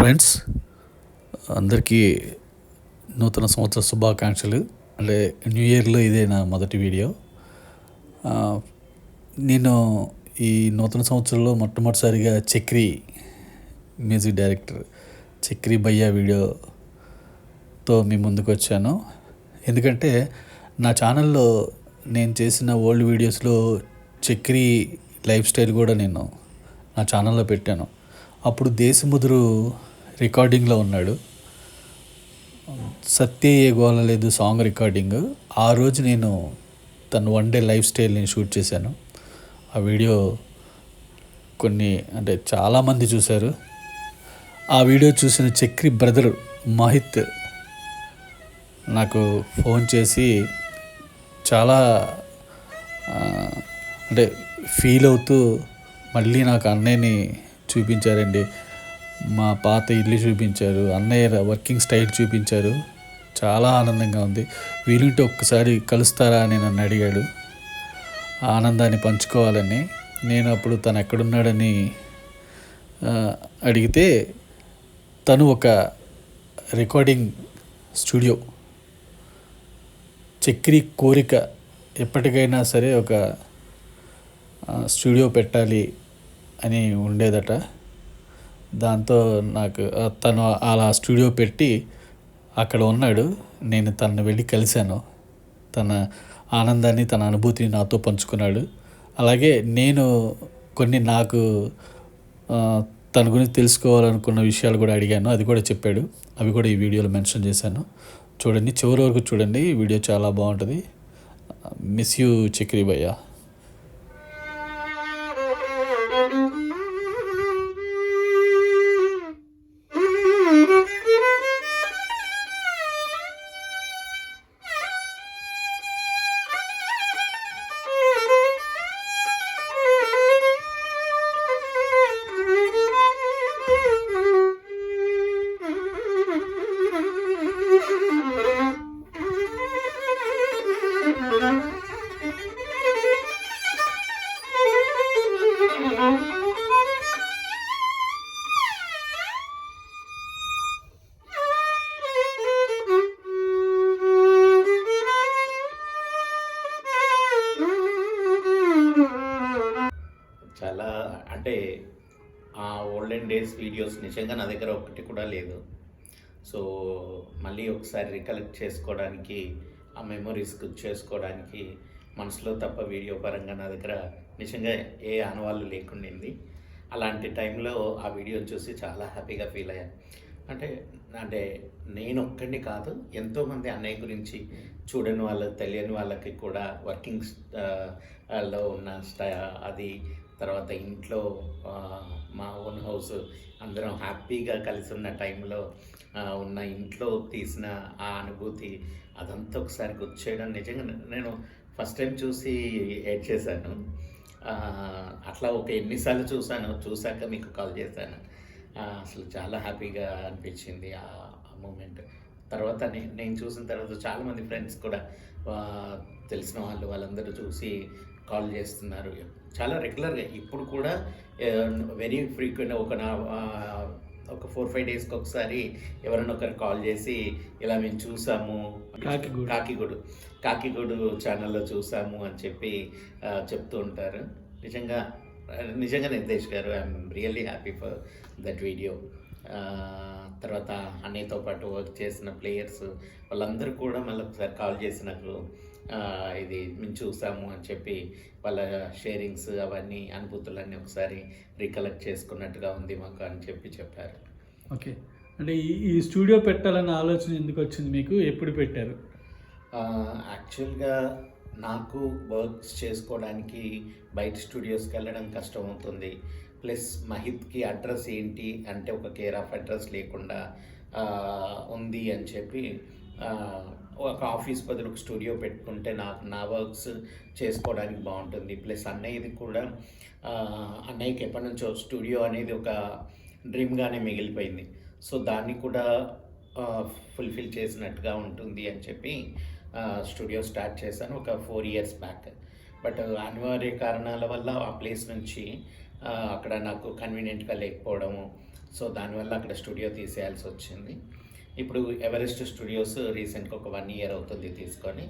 Friends అందరికీ నూతన సంవత్సర శుభాకాంక్షలు. అంటే న్యూ ఇయర్లో ఇదే నా మొదటి వీడియో. నేను ఈ నూతన సంవత్సరంలో మొట్టమొదటిసారిగా చక్రి మ్యూజిక్ డైరెక్టర్ చక్రి భయ్యా వీడియోతో మీ ముందుకు వచ్చాను. ఎందుకంటే నా ఛానల్లో నేను చేసిన ఓల్డ్ వీడియోస్లో చక్రి లైఫ్ స్టైల్ కూడా నేను నా ఛానల్లో పెట్టాను. అప్పుడు దేశముదురు రికార్డింగ్లో ఉన్నాడు. సత్య ఏ గోల లేదు సాంగ్ రికార్డింగ్. ఆ రోజు నేను తను వన్ డే లైఫ్ స్టైల్ని షూట్ చేశాను. ఆ వీడియో కొన్ని అంటే చాలామంది చూశారు. ఆ వీడియో చూసిన చక్రి బ్రదర్ మహిత్ నాకు ఫోన్ చేసి చాలా అంటే ఫీల్ అవుతూ మళ్ళీ నాకు అన్నయ్యని చూపించారండి. మా పాత ఇల్లు చూపించారు అన్నయ్య వర్కింగ్ స్టైల్ చూపించారు. చాలా ఆనందంగా ఉంది. వీలుంటే ఒక్కసారి కలుస్తారా అని నన్ను అడిగాడు. ఆనందాన్ని పంచుకోవాలని. నేను అప్పుడు తను ఎక్కడున్నాడని అడిగితే తను ఒక రికార్డింగ్ స్టూడియో చక్రి కోరిక ఎప్పటికైనా సరే ఒక స్టూడియో పెట్టాలి అని ఉండేదట. దాంతో నాకు తను అలా స్టూడియో పెట్టి అక్కడ ఉన్నాడు. నేను తనను వెళ్ళి కలిశాను. తన ఆనందాన్ని తన అనుభూతిని నాతో పంచుకున్నాడు. అలాగే నేను కొన్ని నాకు తన గురించి తెలుసుకోవాలనుకున్న విషయాలు కూడా అడిగాను. అది కూడా చెప్పాడు. అవి కూడా ఈ వీడియోలో మెన్షన్ చేశాను. చూడండి చివరి వరకు చూడండి. ఈ వీడియో చాలా బాగుంటుంది. మిస్ యూ చక్రి అంటే ఆ ఓల్డెన్ డేస్ వీడియోస్ నిజంగా నా దగ్గర ఒకటి కూడా లేదు. సో మళ్ళీ ఒకసారి రికలెక్ట్ చేసుకోవడానికి ఆ మెమొరీస్ గుర్తు చేసుకోవడానికి మనసులో తప్ప వీడియో పరంగా నా దగ్గర నిజంగా ఏ ఆనవాళ్ళు లేకుండింది అలాంటి టైంలో ఆ వీడియో చూసి చాలా హ్యాపీగా ఫీల్ అయ్యాను అంటే అంటే నేను ఒక్కడిని కాదు ఎంతోమంది అన్నయ్య గురించి చూడని వాళ్ళకి తెలియని వాళ్ళకి కూడా వర్కింగ్లో ఉన్న స్టా అది తర్వాత ఇంట్లో మా ఓన్ హౌస్ అందరం హ్యాపీగా కలిసి ఉన్న టైంలో ఉన్న ఇంట్లో తీసిన ఆ అనుభూతి అదంతా ఒకసారి గుర్తు చేయడం నిజంగా నేను ఫస్ట్ టైం చూసి ఎడ్ చేశాను. అట్లా ఒక ఎన్నిసార్లు చూశాను చూశాక మీకు కాల్ చేశాను. అసలు చాలా హ్యాపీగా అనిపించింది ఆ మూమెంట్ తర్వాత నేను చూసిన తర్వాత చాలామంది ఫ్రెండ్స్ కూడా తెలిసిన వాళ్ళు వాళ్ళందరూ చూసి కాల్ చేస్తున్నారు. చాలా రెగ్యులర్గా. ఇప్పుడు కూడా వెరీ ఫ్రీక్వెంట్ ఒక నా ఒక ఫోర్ ఫైవ్ డేస్కి ఒకసారి ఎవరైనా ఒకరు కాల్ చేసి ఇలా మేము చూసాము. కాకిగూడు. కాకిగూడు. కాకిగూడు ఛానల్లో చూసాము అని చెప్పి చెప్తూ ఉంటారు. నిజంగా నిజంగా Nirdesh garu I'm really happy for that video. తర్వాత అన్నయ్యతో పాటు వర్క్ చేసిన ప్లేయర్స్ వాళ్ళందరూ కూడా మళ్ళీ ఒకసారి కాల్ చేసి నాకు ఇది మేము చూసాము అని చెప్పి వాళ్ళ షేరింగ్స్ అవన్నీ అనుభూతులన్నీ ఒకసారి రికలెక్ట్ చేసుకున్నట్టుగా ఉంది మాకు అని చెప్పి చెప్పారు. ఓకే. అంటే ఈ ఈ స్టూడియో పెట్టాలన్న ఆలోచన ఎందుకు వచ్చింది మీకు? ఎప్పుడు పెట్టారు? యాక్చువల్గా నాకు వర్క్స్ చేసుకోవడానికి బయట స్టూడియోస్కి వెళ్ళడం కష్టం అవుతుంది. ప్లస్ మహిత్కి అడ్రస్ ఏంటి అంటే ఒక కేర్ ఆఫ్ అడ్రస్ లేకుండా ఉంది అని చెప్పి ఒక ఆఫీస్ బదులు ఒక స్టూడియో పెట్టుకుంటే నాకు నా వర్క్స్ చేసుకోవడానికి బాగుంటుంది. ప్లస్ అన్నయ్యది కూడా అన్నయ్యకి ఎప్పటి నుంచో స్టూడియో అనేది ఒక డ్రీమ్గానే మిగిలిపోయింది. సో దాన్ని కూడా ఫుల్ఫిల్ చేసినట్టుగా ఉంటుంది అని చెప్పి స్టూడియో స్టార్ట్ చేశాను ఒక ఫోర్ ఇయర్స్ బ్యాక్. బట్ అనివార్య కారణాల వల్ల ఆ ప్లేస్ నుంచి అక్కడ నాకు కన్వీనియంట్గా లేకపోవడము. సో దానివల్ల అక్కడ స్టూడియో తీసేయాల్సి వచ్చింది. ఇప్పుడు ఎవరెస్ట్ స్టూడియోస్ రీసెంట్గా ఒక వన్ ఇయర్ అవుతుంది తీసుకొని.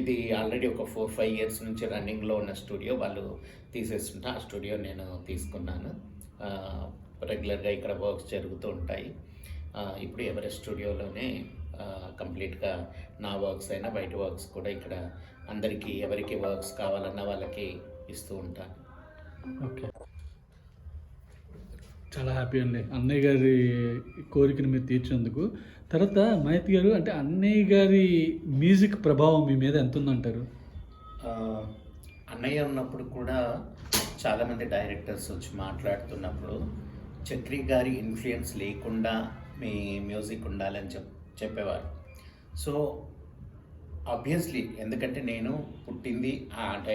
ఇది ఆల్రెడీ ఒక ఫోర్ ఫైవ్ ఇయర్స్ నుంచి రన్నింగ్లో ఉన్న స్టూడియో వాళ్ళు తీసేస్తుంటే ఆ స్టూడియో నేను తీసుకున్నాను. రెగ్యులర్గా ఇక్కడ వర్క్స్ జరుగుతూ ఉంటాయి. ఇప్పుడు ఎవరెస్ట్ స్టూడియోలోనే కంప్లీట్గా నా వర్క్స్ అయినా బయట వర్క్స్ కూడా ఇక్కడ అందరికీ ఎవరికి వర్క్స్ కావాలన్నా వాళ్ళకి ఇస్తూ ఉంటాను. ఓకే. చాలా హ్యాపీ అండి. అన్నయ్య గారి కోరికను మీరు తీర్చినందుకు. తర్వాత మైతి గారు అంటే అన్నయ్య గారి మ్యూజిక్ ప్రభావం మీ మీద ఎంత ఉందంటారు అన్నయ్య ఉన్నప్పుడు కూడా చాలామంది డైరెక్టర్స్ వచ్చి మాట్లాడుతున్నప్పుడు చక్రి గారి ఇన్ఫ్లుయెన్స్ లేకుండా మీ మ్యూజిక్ ఉండాలని చెప్ చెప్పేవారు. సో ఆబ్వియస్లీ ఎందుకంటే నేను పుట్టింది ఆ అంటే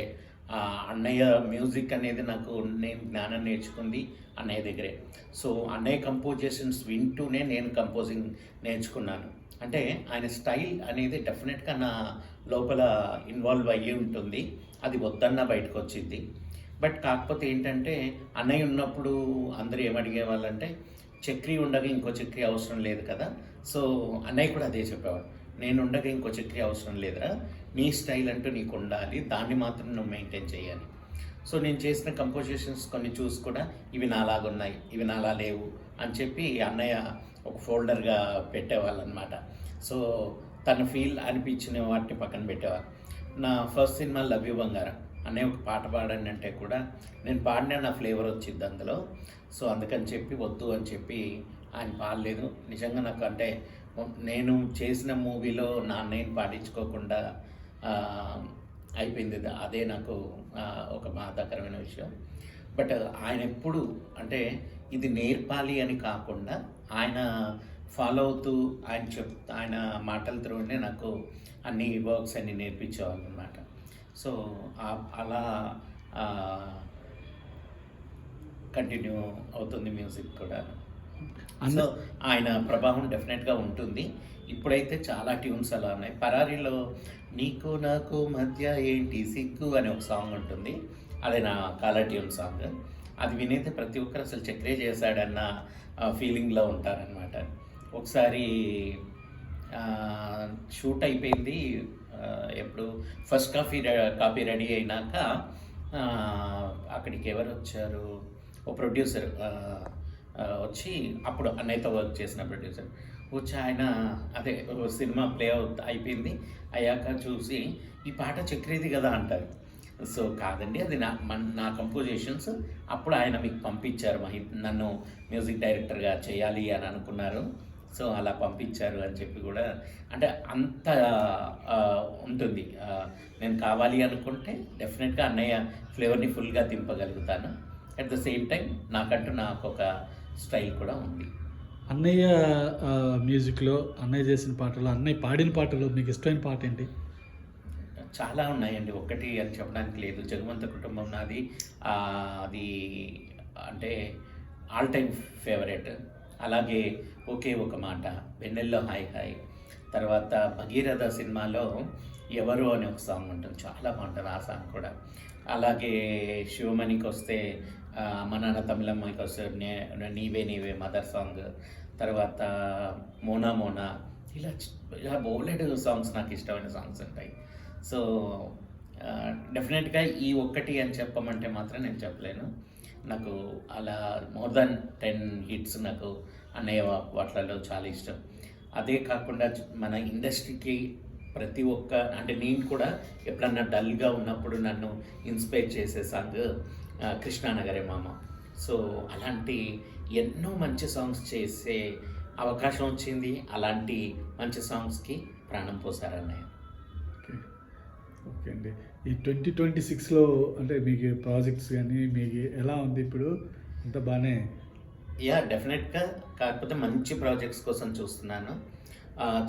అన్నయ్య మ్యూజిక్ అనేది నాకు నేను జ్ఞానం నేర్చుకుంది అన్నయ్య దగ్గరే. సో అన్నయ్య కంపోజిషన్స్ వింటూనే నేను కంపోజింగ్ నేర్చుకున్నాను. అంటే ఆయన స్టైల్ అనేది డెఫినెట్గా నా లోపల ఇన్వాల్వ్ అయ్యి ఉంటుంది. అది వద్దన్న బయటకు వచ్చింది బట్ కాకపోతే ఏంటంటే అన్నయ్య ఉన్నప్పుడు అందరూ ఏమడిగే వాళ్ళంటే చక్రి ఉండగా ఇంకో చక్రి అవసరం లేదు కదా. సో అన్నయ్య కూడా అదే చెప్పేవాడు. నేను ఉండగా ఇంకో చక్రి అవసరం లేదురా. నీ స్టైల్ అంటూ నీకు ఉండాలి. దాన్ని మాత్రం నువ్వు మెయింటైన్ చేయాలి. సో నేను చేసిన కంపోజిషన్స్ కొన్ని చూసి కూడా ఇవి నాలాగా ఉన్నాయి ఇవి నాలా లేవు అని చెప్పి అన్నయ్య ఒక ఫోల్డర్గా పెట్టేవాళ్ళు అనమాట సో తన ఫీల్ అనిపించిన వాటిని పక్కన పెట్టేవారు. నా ఫస్ట్ సినిమా లవ్యూ బంగారం. అనే ఒక పాట పాడండి అంటే కూడా నేను పాడినా నా ఫ్లేవర్ వచ్చింది అందులో. సో అందుకని చెప్పి వద్దు అని చెప్పి ఆయన పాడలేదు. నిజంగా నాకు అంటే నేను చేసిన మూవీలో నా నేను పాటించుకోకుండా అయిపోయింది. అదే నాకు ఒక బాధాకరమైన విషయం. బట్ ఆయన ఎప్పుడు అంటే ఇది నేర్పాలి అని కాకుండా ఆయన ఫాలో అవుతూ ఆయన చెప్ ఆయన మాటల త్రూనే నాకు అన్ని వర్క్స్ అన్ని నేర్పించేవాళ్ళు అనమాట సో అలా కంటిన్యూ అవుతుంది మ్యూజిక్ కూడా సో ఆయన ప్రభావం డెఫినెట్గా ఉంటుంది. ఇప్పుడైతే చాలా ట్యూన్స్ అలా ఉన్నాయి. పరారీలో నీకు నాకు మధ్య ఏంటి సిగ్గు అనే ఒక సాంగ్ ఉంటుంది. అది నా కాల ట్యూన్ సాంగ్. అది వినైతే ప్రతి ఒక్కరు అసలు చక్రే చేశాడన్న ఫీలింగ్లో ఉంటారనమాట ఒకసారి షూట్ అయిపోయింది. ఎప్పుడు ఫస్ట్ కాఫీ కాపీ రెడీ అయినాక అక్కడికి ఎవరు వచ్చారు? ఓ ప్రొడ్యూసర్ వచ్చి అప్పుడు అన్నయ్యతో వర్క్ చేసిన ప్రొడ్యూసర్ వచ్చి ఆయన అదే ఓ సినిమా ప్లే అవుట్ అయిపోయింది. అయ్యాక చూసి ఈ పాట చక్రీది కదా అంటారు. సో కాదండి అది నా మన నా కంపోజిషన్స్ అప్పుడు ఆయన మీకు పంపించారు మహి నన్ను మ్యూజిక్ డైరెక్టర్గా చేయాలి అని అనుకున్నారు. సో అలా పంపించారు అని చెప్పి కూడా అంటే అంత ఉంటుంది. నేను కావాలి అనుకుంటే డెఫినెట్గా అన్నయ్య ఫ్లేవర్ని ఫుల్గా దింపగలుగుతాను. అట్ ద సేమ్ టైం నాకంటూ నాకు ఒక స్టైల్ కూడా ఉంది. అన్నయ్య మ్యూజిక్లో అన్నయ్య చేసిన పాటలు అన్నయ్య పాడిన పాటలు మీకు ఇష్టమైన పాట ఏంటి? చాలా ఉన్నాయండి. ఒక్కటి అని చెప్పడానికి లేదు. జగమంత కుటుంబం నాది. అది అంటే ఆల్ టైమ్ ఫేవరెట్ అలాగే ఒకే ఒక మాట వెన్నెల్లో హాయ్ హాయ్ తర్వాత భగీరథ సినిమాలో ఎవరు అనే ఒక సాంగ్ ఉంటుంది. చాలా బాగుంటుంది ఆ సాంగ్ కూడా. అలాగే శివమణికి వస్తే ఆ, అమ్మ నాన్న నే నీవే నీవే మదర్ సాంగ్ తర్వాత మోనా మోనా. ఇలా ఇలా బోలెడ్ సాంగ్స్ నాకు ఇష్టమైన సాంగ్స్ ఉంటాయి. సో డెఫినెట్గా ఈ ఒక్కటి అని చెప్పమంటే మాత్రం నేను చెప్పలేను. నాకు అలా మోర్ దాన్ టెన్ హిట్స్ నాకు అన్నయ్య వాట్లలో చాలా ఇష్టం. అదే కాకుండా మన ఇండస్ట్రీకి ప్రతి ఒక్క అంటే నేను కూడా ఎప్పుడన్నా డల్గా ఉన్నప్పుడు నన్ను ఇన్స్పైర్ చేసే సాంగ్ కృష్ణానగరే మామ. సో అలాంటి ఎన్నో మంచి సాంగ్స్ చేసే అవకాశం వచ్చింది. అలాంటి మంచి సాంగ్స్కి ప్రాణం పోసారు అన్నయ్య ఓకే అండి. ఈ ట్వంటీ ట్వంటీ సిక్స్లో అంటే మీకు ప్రాజెక్ట్స్ కానీ మీకు ఎలా ఉంది ఇప్పుడు? అంతా బాగానే యా డెఫినెట్గా. కాకపోతే మంచి ప్రాజెక్ట్స్ కోసం చూస్తున్నాను.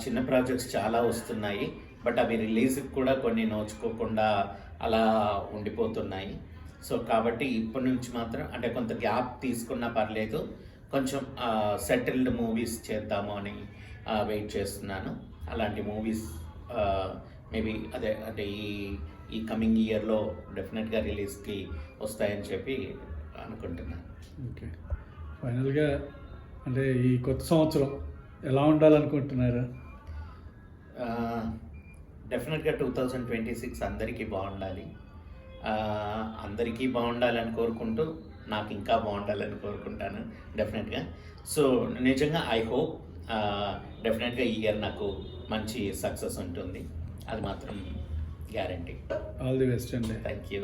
చిన్న ప్రాజెక్ట్స్ చాలా వస్తున్నాయి బట్ అవి రిలీజ్కి కూడా కొన్ని నోచుకోకుండా అలా ఉండిపోతున్నాయి. సో కాబట్టి ఇప్పటి నుంచి మాత్రం అంటే కొంత గ్యాప్ తీసుకున్నా పర్లేదు కొంచెం సెటిల్డ్ మూవీస్ చేద్దాము అని వెయిట్ చేస్తున్నాను. అలాంటి మూవీస్ మేబీ అదే అంటే ఈ ఈ కమింగ్ ఇయర్లో డెఫినెట్గా రిలీజ్కి వస్తాయని చెప్పి అనుకుంటున్నాను. ఓకే. ఫైనల్గా అంటే ఈ కొత్త సంవత్సరం ఎలా ఉండాలనుకుంటున్నారు? డెఫినెట్గా టూ థౌజండ్ ట్వంటీ సిక్స్ అందరికీ బాగుండాలి. అందరికీ బాగుండాలని కోరుకుంటూ నాకు ఇంకా బాగుండాలని కోరుకుంటాను డెఫినెట్గా. సో నిజంగా ఐ హోప్ డెఫినెట్గా ఈ ఇయర్ నాకు మంచి సక్సెస్ ఉంటుంది. అది మాత్రం గ్యారంటీ. ఆల్ ది బెస్ట్ అండి. Thank you.